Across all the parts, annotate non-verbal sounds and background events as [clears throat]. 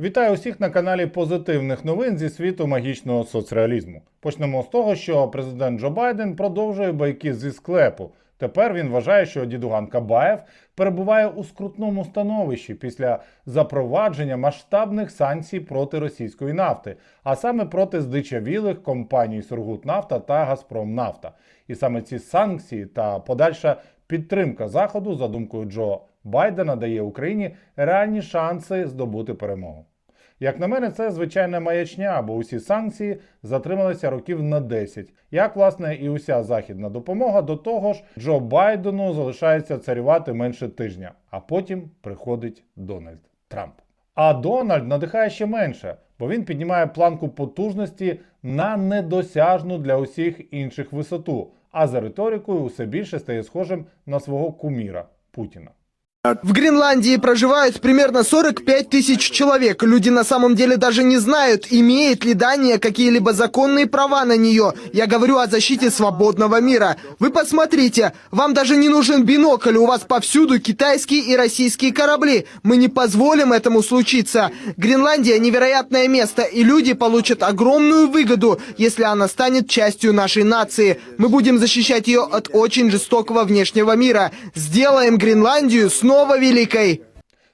Вітаю усіх на каналі позитивних новин зі світу магічного соцреалізму. Почнемо з того, що президент Джо Байден продовжує байки зі склепу. Тепер він вважає, що дідуган Кабаєв перебуває у скрутному становищі після запровадження масштабних санкцій проти російської нафти, а саме проти здичавілих компаній Сургутнафта та Газпромнафта. І саме ці санкції та подальша підтримка заходу, за думкою Джо Байдена, дає Україні реальні шанси здобути перемогу. Як на мене, це звичайна маячня, бо усі санкції затрималися років на 10. Як, власне, і уся західна допомога, до того ж, Джо Байдену залишається царювати менше тижня, а потім приходить Дональд Трамп. А Дональд надихає ще менше, бо він піднімає планку потужності на недосяжну для усіх інших висоту, а за риторикою усе більше стає схожим на свого куміра Путіна. В Гренландии проживают примерно 45 тысяч человек. Люди на самом деле даже не знают, имеет ли Дания какие-либо законные права на нее. Я говорю о защите свободного мира. Вы посмотрите, вам даже не нужен бинокль, у вас повсюду китайские и российские корабли. Мы не позволим этому случиться. Гренландия невероятное место, и люди получат огромную выгоду, если она станет частью нашей нации. Мы будем защищать ее от очень жестокого внешнего мира. Сделаем Гренландию снова великой.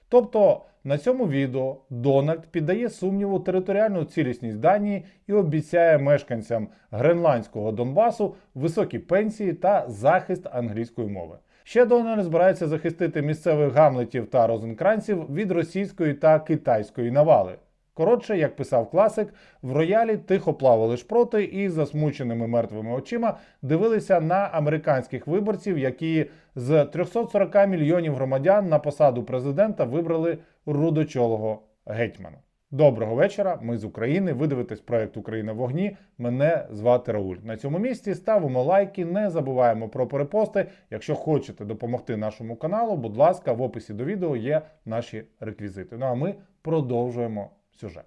Тобто на цьому відео Дональд піддає сумніву територіальну цілісність Данії і обіцяє мешканцям гренландського Донбасу високі пенсії та захист англійської мови. Ще Дональд збирається захистити місцевих гамлетів та розенкранців від російської та китайської навали. Коротше, як писав класик, в роялі тихо плавали шпроти і засмученими мертвими очима дивилися на американських виборців, які з 340 мільйонів громадян на посаду президента вибрали рудочолого гетьмана. Доброго вечора. Ми з України. Ви дивитесь проект Україна в вогні. Мене звати Рауль. На цьому місці ставимо лайки, не забуваємо про перепости. Якщо хочете допомогти нашому каналу, будь ласка, в описі до відео є наші реквізити. Ну а ми продовжуємо сюжет.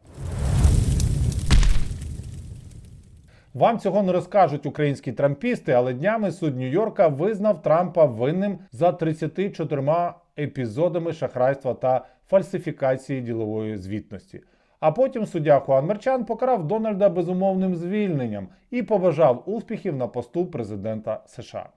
Вам цього не розкажуть українські трампісти, але днями суд Нью-Йорка визнав Трампа винним за 34 епізодами шахрайства та фальсифікації ділової звітності. А потім суддя Хуан Мерчан покарав Дональда безумовним звільненням і побажав успіхів на посту президента США.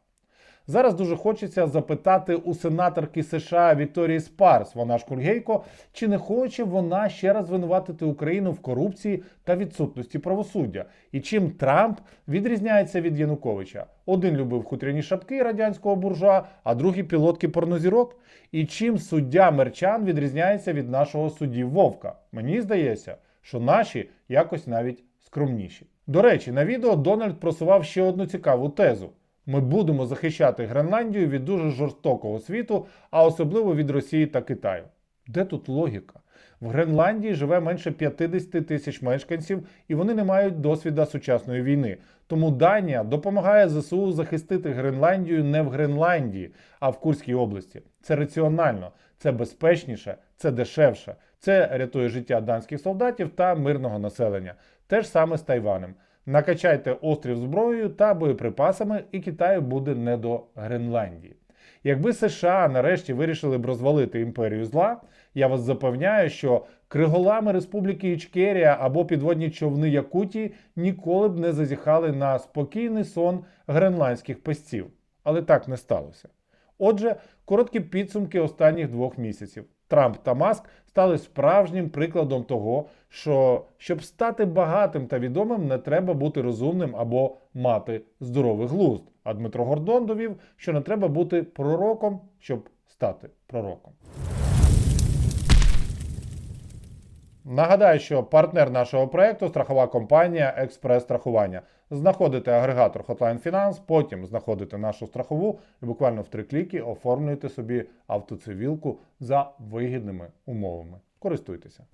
Зараз дуже хочеться запитати у сенаторки США Вікторії Спарс, вона ж кульгейко, чи не хоче вона ще раз звинуватити Україну в корупції та відсутності правосуддя, і чим Трамп відрізняється від Януковича. Один любив хутряні шапки радянського буржуа, а другий пілотки порнозірок. І чим суддя Мерчан відрізняється від нашого судді Вовка? Мені здається, що наші якось навіть скромніші. До речі, на відео Дональд просував ще одну цікаву тезу. Ми будемо захищати Гренландію від дуже жорстокого світу, а особливо від Росії та Китаю. Де тут логіка? В Гренландії живе менше 50 тисяч мешканців, і вони не мають досвіду сучасної війни. Тому Данія допомагає ЗСУ захистити Гренландію не в Гренландії, а в Курській області. Це раціонально, це безпечніше, це дешевше. Це рятує життя данських солдатів та мирного населення. Те ж саме з Тайванем. Накачайте острів зброєю та боєприпасами, і Китаю буде не до Гренландії. Якби США нарешті вирішили б розвалити імперію зла, я вас запевняю, що криголами Республіки Ічкерія або підводні човни Якутії ніколи б не зазіхали на спокійний сон гренландських песців. Але так не сталося. Отже, короткі підсумки останніх двох місяців. Трамп та Маск стали справжнім прикладом того, що щоб стати багатим та відомим, не треба бути розумним або мати здоровий глузд. А Дмитро Гордон довів, що не треба бути пророком, щоб стати пророком. Нагадаю, що партнер нашого проекту страхова компанія Експрес Страхування. Знаходите агрегатор Hotline Finance, потім знаходите нашу страхову і буквально в три кліки оформлюєте собі автоцивілку за вигідними умовами. Користуйтеся.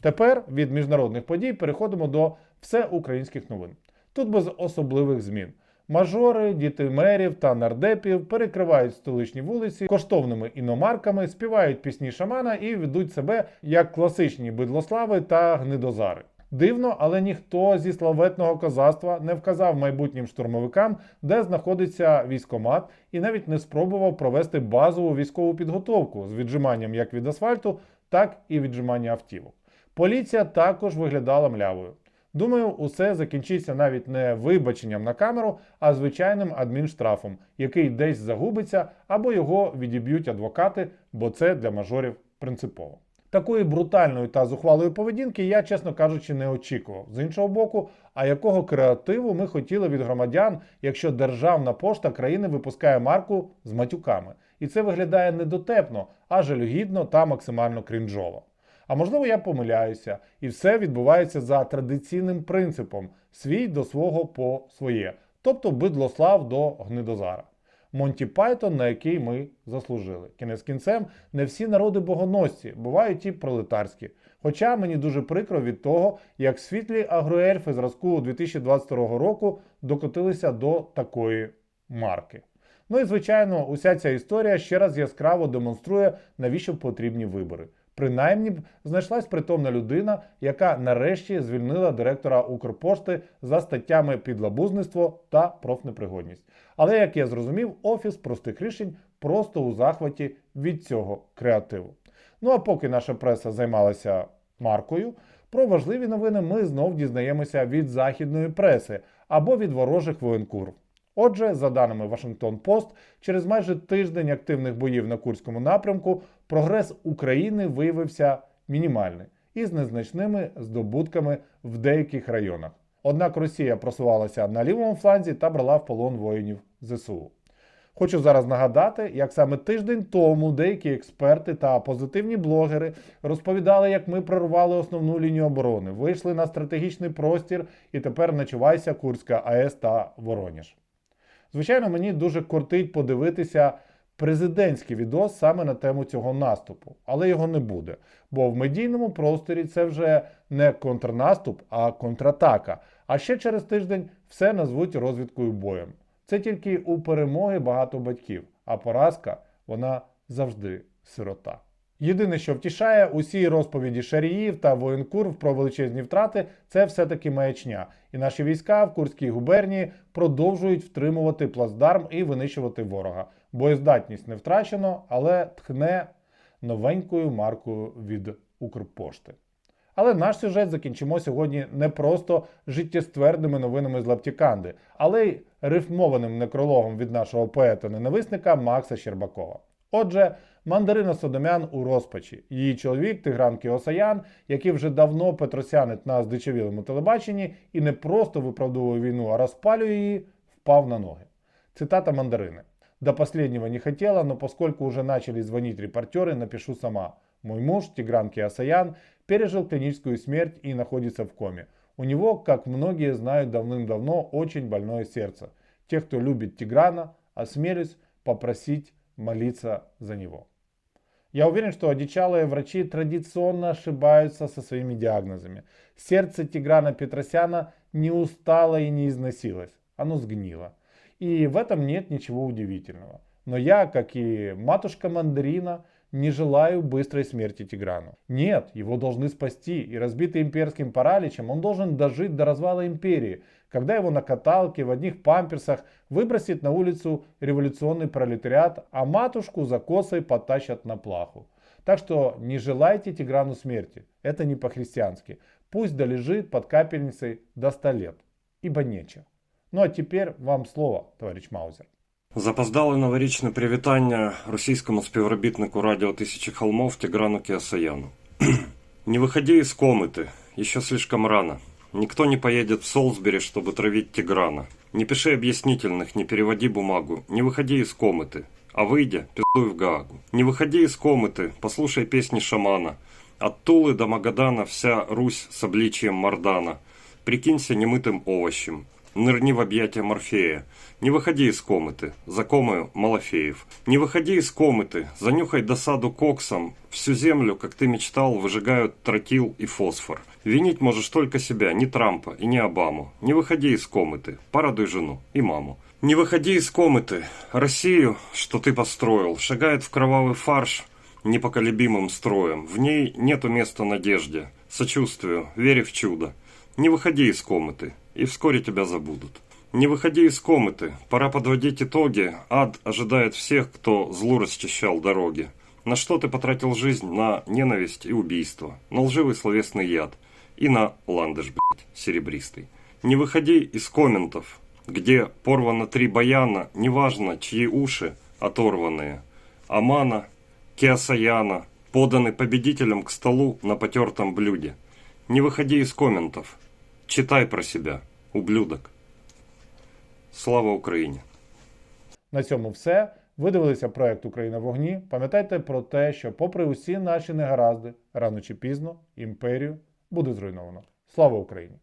Тепер від міжнародних подій переходимо до всеукраїнських новин. Тут без особливих змін. Мажори, діти мерів та нардепів перекривають столичні вулиці коштовними іномарками, співають пісні шамана і ведуть себе як класичні бидлослави та гнидозари. Дивно, але ніхто зі славетного козацтва не вказав майбутнім штурмовикам, де знаходиться військомат, і навіть не спробував провести базову військову підготовку з віджиманням як від асфальту, так і віджимання автівок. Поліція також виглядала млявою. Думаю, усе закінчиться навіть не вибаченням на камеру, а звичайним адмінштрафом, який десь загубиться або його відіб'ють адвокати, бо це для мажорів принципово. Такої брутальної та зухвалої поведінки я, чесно кажучи, не очікував. З іншого боку, а якого креативу ми хотіли від громадян, якщо державна пошта країни випускає марку з матюками? І це виглядає недотепно, а жалюгідно та максимально крінжово. А можливо, я помиляюся, і все відбувається за традиційним принципом свій до свого по своє, тобто бидлослав до гнидозара. Монті Пайтон, на який ми заслужили. Кінець кінцем, не всі народи богоносці, бувають і пролетарські. Хоча мені дуже прикро від того, як світлі агроельфи зразку 2022 року докотилися до такої марки. Ну і звичайно, уся ця історія ще раз яскраво демонструє, навіщо потрібні вибори. Принаймні знайшлась притомна людина, яка нарешті звільнила директора Укрпошти за статтями підлабузництво та профнепригодність. Але як я зрозумів, офіс простих рішень просто у захваті від цього креативу. Ну а поки наша преса займалася маркою, про важливі новини ми знов дізнаємося від західної преси або від ворожих воєнкур. Отже, за даними Вашингтон Пост, через майже тиждень активних боїв на Курському напрямку прогрес України виявився мінімальний із незначними здобутками в деяких районах. Однак Росія просувалася на лівому фланзі та брала в полон воїнів ЗСУ. Хочу зараз нагадати, як саме тиждень тому деякі експерти та позитивні блогери розповідали, як ми прорвали основну лінію оборони, вийшли на стратегічний простір і тепер начувайся Курська АЕС та Вороніж. Звичайно, мені дуже кортить подивитися президентський відос саме на тему цього наступу, але його не буде. Бо в медійному просторі це вже не контрнаступ, а контратака. А ще через тиждень все назвуть розвідкою боєм. Це тільки у перемоги багато батьків, а поразка вона завжди сирота. Єдине, що втішає, усі розповіді шаріїв та воєнкур про величезні втрати це все-таки маячня. І наші війська в Курській губернії продовжують втримувати плацдарм і винищувати ворога. Боєздатність не втрачено, але тхне новенькою маркою від Укрпошти. Але наш сюжет закінчимо сьогодні не просто життєствердними новинами з Лаптіканди, але й рифмованим некрологом від нашого поета-ненависника Макса Щербакова. Отже, Мандарина Содомян у розпачі. Її чоловік Тигран Кіосаян, який вже давно петросянить на здичавілому телебаченні і не просто виправдовує війну, а розпалює її, впав на ноги. Цитата Мандарини. До последнего не хотела, но поскольку уже начали звонить репортеры, напишу сама. Мой муж, Тигран Киасаян, пережил клиническую смерть и находится в коме. У него, как многие знают давным-давно, очень больное сердце. Те, кто любит Тиграна, осмелюсь попросить молиться за него. Я уверен, что одичалые врачи традиционно ошибаются со своими диагнозами. Сердце Тиграна Петросяна не устало и не износилось. Оно сгнило. И в этом нет ничего удивительного. Но я, как и матушка Мандарина, не желаю быстрой смерти Тиграну. Нет, его должны спасти, и разбитый имперским параличем он должен дожить до развала империи, когда его на каталке в одних памперсах выбросит на улицу революционный пролетариат, а матушку за косой потащат на плаху. Так что не желайте Тиграну смерти, это не по-христиански. Пусть долежит под капельницей до 100 лет, ибо нечего. Ну а теперь вам слово, товарищ Маузер. Запоздали новорічне привітання російському співробітнику радіо Тисячі Холмов Тиграну Киасаяну. [clears throat] Не выходи из комнаты, еще слишком рано. Никто не поедет в Солсбери, чтобы травить Тиграна. Не пиши объяснительных, не переводи бумагу. Не выходи из комнаты. А выйдя, пиздуй в Гаагу. Не выходи из комнаты, послушай песни шамана. От Тулы до Магадана вся Русь с обличием Мардана. Прикинься немытым овощем. Нырни в объятия Морфея. Не выходи из комнаты, за комою Малафеев. Не выходи из комнаты, занюхай досаду коксом. Всю землю, как ты мечтал, выжигают тротил и фосфор. Винить можешь только себя, не Трампа и не Обаму. Не выходи из комнаты, порадуй жену и маму. Не выходи из комнаты. Россию, что ты построил, шагает в кровавый фарш непоколебимым строем. В ней нету места надежде, сочувствию, вере в чудо. Не выходи из комнаты, и вскоре тебя забудут. Не выходи из комнаты, пора подводить итоги. Ад ожидает всех, кто злу расчищал дороги. На что ты потратил жизнь? На ненависть и убийство, на лживый словесный яд и на ландыш, блядь, серебристый. Не выходи из комментов, где порвано три баяна, неважно, чьи уши оторванные. Амана, Киасаяна поданы победителям к столу на потертом блюде. Не выходи из комментов. Читай про себя, ублюдок. Слава Україні! На цьому все. Ви дивилися проект Україна в вогні. Пам'ятайте про те, що, попри усі наші негаразди, рано чи пізно імперію буде зруйновано. Слава Україні!